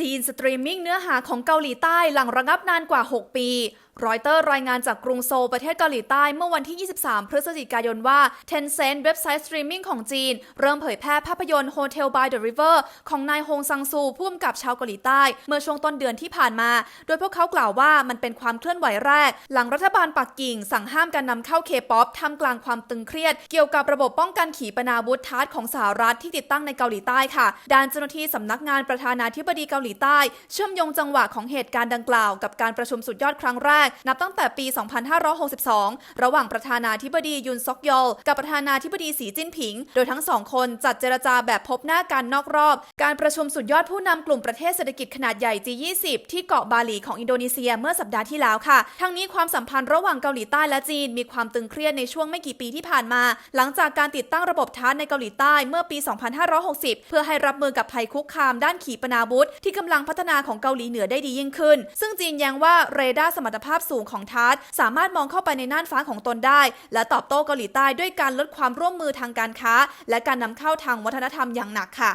จีนสตรีมมิ่งเนื้อหาของเกาหลีใต้หลังระงับนานกว่า 6 ปี รอยเตอร์รายงานจากกรุงโซลประเทศเกาหลีใต้เมื่อวันที่ 23 พฤศจิกายนว่า Tencent เว็บไซต์สตรีมมิ่งของจีน เริ่มเผยแพร่ภาพยนตร์ Hotel by the River ของนายฮงซังซูผู้กำกับชาวเกาหลีใต้ เมื่อช่วงต้นเดือนที่ผ่านมา โดยพวกเขากล่าวว่ามันเป็นความเคลื่อนไหวแรก หลังรัฐบาลปักกิ่ง สั่งห้ามการนำเข้าเคป๊อปท่ามกลางความตึงเครียด เกี่ยวกับระบบป้องกันขีปนาวุธทาร์ตของสหรัฐที่ติดตั้งในเกาหลีใต้ค่ะด้านเจ้าหน้าที่สำนักงานประธานาธิบดีเกาหลีใต้ เชื่อมโยงจังหวะของเหตุการณ์ดังกล่าวกับการประชุมสุดยอดครั้งแรกนับตั้งแต่ปี 2562 ระหว่างประธานาธิบดียุนซอกยอล กับประธานาธิบดีสีจิ้นผิง โดยทั้งสองคนจัดเจรจาแบบพบหน้ากันนอกรอบ การประชุมสุดยอดผู้นำกลุ่มประเทศเศรษฐกิจขนาดใหญ่ G20 ที่เกาะบาหลีของอินโดนีเซียเมื่อสัปดาห์ที่แล้วค่ะ ทั้งนี้ความสัมพันธ์ระหว่างเกาหลีใต้และจีน มีความตึงเครียดในช่วงไม่กี่ปีที่ผ่านมา หลังจากการติดตั้งระบบทาร์ตในเกาหลีใต้เมื่อปี 2560 เพื่อให้รับมือกับภัยคุกคามด้านขีปนาวุธ ที่กำลังพัฒนาของเกาหลีเหนือได้ดียิ่งขึ้น ซึ่งจีนย้งว่าเรดาร์สมรรถภาพสูงของทาร์ตสามารถมองเข้าไปในน่านฟ้าของตนได้ และตอบโต้เกาหลีใต้ด้วยการลดความร่วมมือทางการค้า และการนำเข้าทางวัฒนธรรมอย่างหนักค่ะ